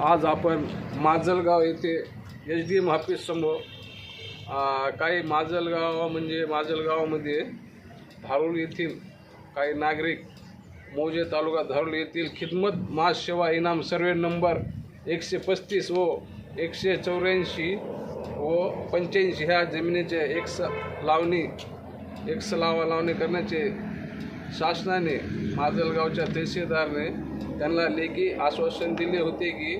आज आपण माजलगाव येथे एच डी एम ऑफिससमोर काही माजलगाव म्हणजे माजलगावामध्ये धारूळ येथील काही नागरिक मौजे तालुका धारूळ येथील खिदमत मास सेवा इनाम सर्वे नंबर एकशे पस्तीस व एकशे चौऱ्याऐंशी व पंच्याऐंशी ह्या जमिनीचे एक्स लावणी एक्स लावा लावणी करण्याचे शासनाने माजलगावच्या तहसीलदारने त्यांना लेखी आश्वासन दिले होते की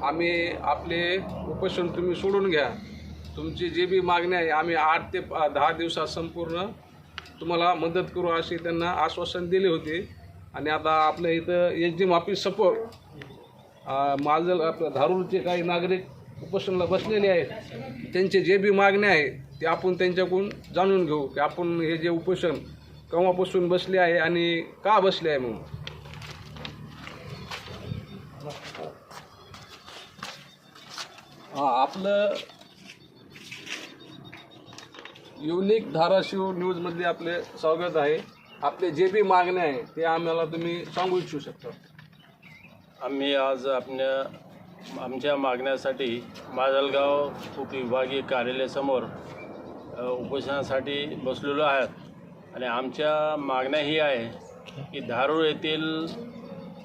आम्ही आपले उपोषण तुम्ही सोडून घ्या. तुमची जे बी मागणी आहे आम्ही आठ ते पा- दहा दिवसात संपूर्ण तुम्हाला मदत करू असे त्यांना आश्वासन दिले होते. आणि आता आपल्या इथं एच डी एम ऑफिस समोर माजल आपलं धारूरचे काही नागरिक उपोषणाला बसलेले आहेत. त्यांचे जे बी मागणे आहे ते आपण त्यांच्याकडून जाणून घेऊ की आपण हे जे उपोषण केव्हापासून बसले आहे आणि का बसले आहे मग? हां आपलं युनिक धाराशिव न्यूजमध्ये आपले स्वागत आहे. आपले जे बी मागणे आहे ते आम्हाला तुम्ही सांगू इच्छू शकता. आम्ही आज आपल्या आमच्या मागण्यासाठी माजलगाव उपविभागीय कार्यालयासमोर उपोषणासाठी बसलेलो आहात. आणि आमच्या मागण्या ही आहे की धारूर येथील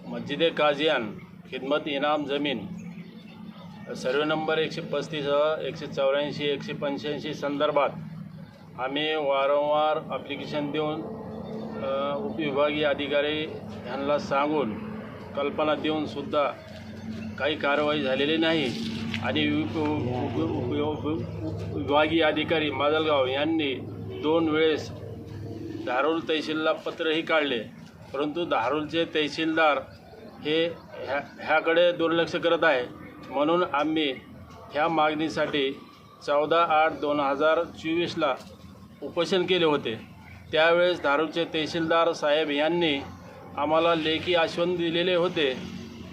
मस्जिदे काजियान खिदमत इनाम जमीन सर्वे नंबर एकशे पस्तीस एकशे चौऱ्याऐंशी एकशे पंच्याऐंशी संदर्भात आम्ही वारंवार ॲप्लिकेशन देऊन उपविभागीय अधिकारी यांना सांगून कल्पना देऊन सुद्धा काही कारवाई झालेली नाही. आणि उप- विभागीय अधिकारी माजलगाव यांनी दोन वेळेस धारूर तहसीलला पत्रही काढले. परंतु धारूरचे तहसीलदार हे ह्या ह्याकडे दुर्लक्ष करत आहे. म्हणून आम्ही ह्या मागणीसाठी चौदा आठ दोन हजार चोवीसला उपोषण केले होते. त्यावेळेस धारूरचे तहसीलदार साहेब यांनी आम्हाला लेखी आश्वासन दिलेले होते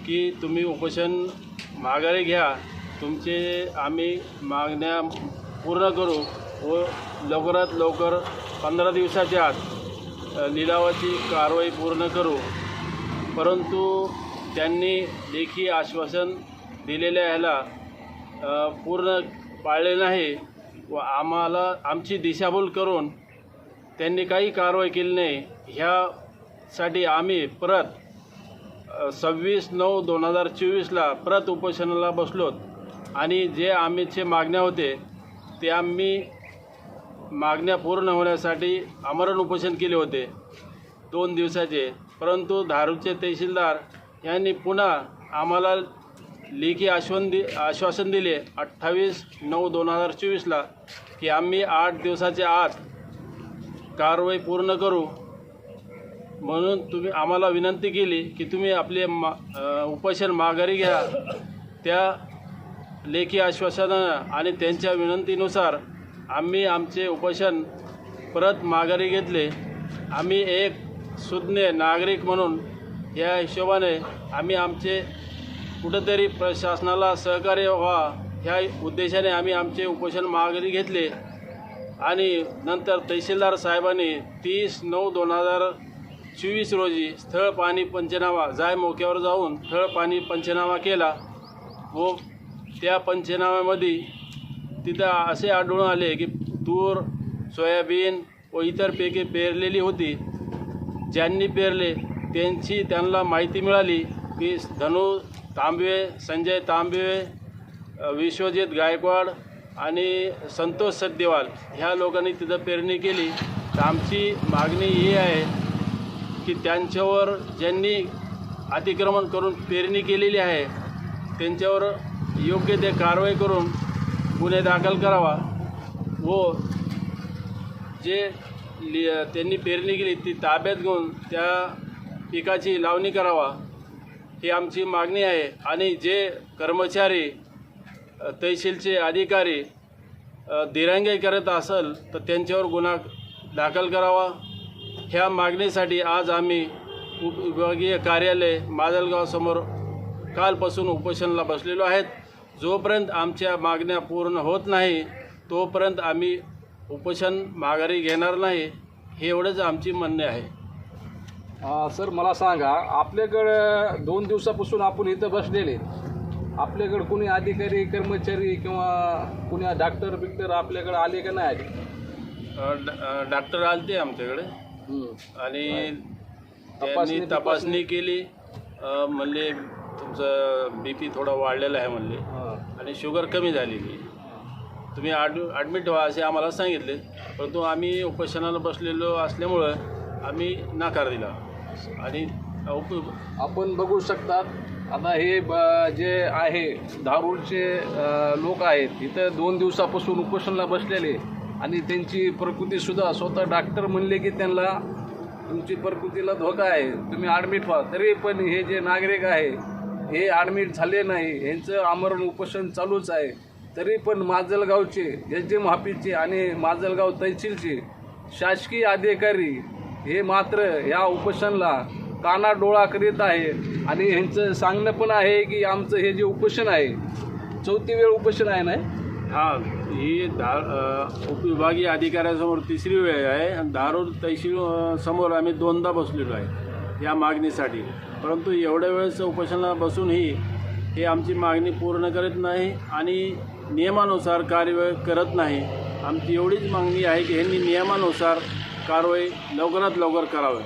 की तुम्ही उपोषण माघारी घ्या. तुमचे आम्ही मागण्या पूर्ण करू व लवकरात लवकर पंधरा दिवसाच्या आत लिलावाची कारवाई पूर्ण करू. परंतु त्यांनी लेखी आश्वासन दिलेल्या ह्याला पूर्ण पाळले नाही व आम्हाला आमची दिशाभूल करून त्यांनी काही कारवाई केली नाही. ह्यासाठी आम्ही परत सव्वीस नऊ दोन हजार चोवीसला परत उपोषणाला बसलोत. आणि जे आम्हीचे मागण्या होते ते आम्ही मागण्या पूर्ण होण्यासाठी आमरण उपोषण केले होते. दोन दिवसाचे. परंतु धारूरचे तहसीलदार यांनी पुन्हा आम्हाला लेखी आश्वन दि आश्वासन दिले अठ्ठावीस नऊ दोन हजार चोवीसला की आम्ही आठ दिवसाच्या आत कारवाई पूर्ण करू. म्हणून तुम्ही आम्हाला विनंती केली की तुम्ही आपले मा उपोषण माघारी घ्या. त्या लेखी आश्वासनानं आणि त्यांच्या विनंतीनुसार आम्ही आमचे उपोषण परत माघारी घेतले. आम्ही एक सुज्ञ नागरिक म्हणून या हिशोबाने आम्ही आमचे कुठंतरी प्रशासनाला सहकार्य व्हा ह्या उद्देशाने आम्ही आमचे उपोषण माघारी घेतले. आणि नंतर तहसीलदार साहेबांनी तीस नऊ दोन हजार चोवीस रोजी स्थळ पाणी पंचनामा जाय मोक्यावर जाऊन स्थळ पाणी पंचनामा केला व त्या पंचनाम्यामध्ये तिथं असे आढळून आले की तूर सोयाबीन व इतर पिके पेरलेली होती. ज्यांनी पेरले त्यांची त्यांना माहिती मिळाली की धनु तांबवे संजय तांबवे विश्वजित गायकवाड आणि संतोष सद्देवाल ह्या लोकांनी तिथं पेरणी केली. तर आमची मागणी ही आहे की त्यांच्यावर ज्यांनी अतिक्रमण करून पेरणी केलेली आहे त्यांच्यावर योग्य ते कारवाई करून गुन्हे दाखल करावा. व जे लि त्यांनी पेरणी केली ती ताब्यात घेऊन त्या पिकाची लावणी करावा. ही आमची मागणी आहे. आणि जे कर्मचारी तहसीलचे अधिकारी दिरंगाई करत असेल तर त्यांच्यावर गुन्हा दाखल करावा. ह्या मागणीसाठी आज आम्ही उपविभागीय कार्यालय माजलगावसमोर कालपासून उपोषणाला बसलेलो आहेत. जोपर्यंत आमच्या मागण्या पूर्ण होत नाही तोपर्यंत आम्ही उपोषण माघारी घेणार नाही हे एवढंच आमची म्हणणे आहे. सर मला सांगा आपल्याकडे दोन दिवसापासून आपण इथं बसलेले आपल्याकडे कोणी अधिकारी कर्मचारी किंवा कुणी डॉक्टर बिक्टर आपल्याकडे आले का नाही आले? डॉक्टर आलते आमच्याकडे. आणि त्यांनी तपासणी- तपासणी केली. म्हणले तुमचं बी पी थोडा वाढलेला आहे म्हणले. आणि शुगर कमी झालेली तुम्ही ॲड ॲडमिट व्हा असे आम्हाला सांगितले. परंतु आम्ही उपोषणाला बसलेलो असल्यामुळं आम्ही नकार दिला. आणि उप आपण बघू शकतात आता हे ब- जे आहे धारूरचे लोक आहेत इथं दोन दिवसापासून उपोषणाला बसलेले. आणि त्यांची प्रकृतीसुद्धा स्वतः डॉक्टर म्हणले की त्यांना तुमची प्रकृतीला धोका आहे. तुम्ही ॲडमिट व्हा. तरी पण हे जे नागरिक आहे हे ॲडमिट झाले नाही. यांचं आमरण उपोषण चालूच आहे. तरी पण माजलगावचे एस डी महापीचे आणि माजलगाव तहसीलचे शासकीय अधिकारी हे मात्र या उपोषणला काना डोळा करीत आहे. आणि ह्यांचं सांगणं पण आहे की आमचं हे जे उपोषण आहे चौथी वेळ उपोषण आहे ना हा? ही धा उपविभागीय अधिकाऱ्यासमोर तिसरी वेळ आहे. आणि धारूर तहसील समोर आम्ही दोनदा बसलेलो आहे. या मागणीसाठी. परंतु एवढ्या वेळेस उपोषणाला बसूनही हे आमची मागणी पूर्ण करत नाही आणि नियमानुसार कार्यवाही करत नाही. आमची एवढीच मागणी आहे की ह्यांनी नियमानुसार कारवाई लवकरात लवकर करावी.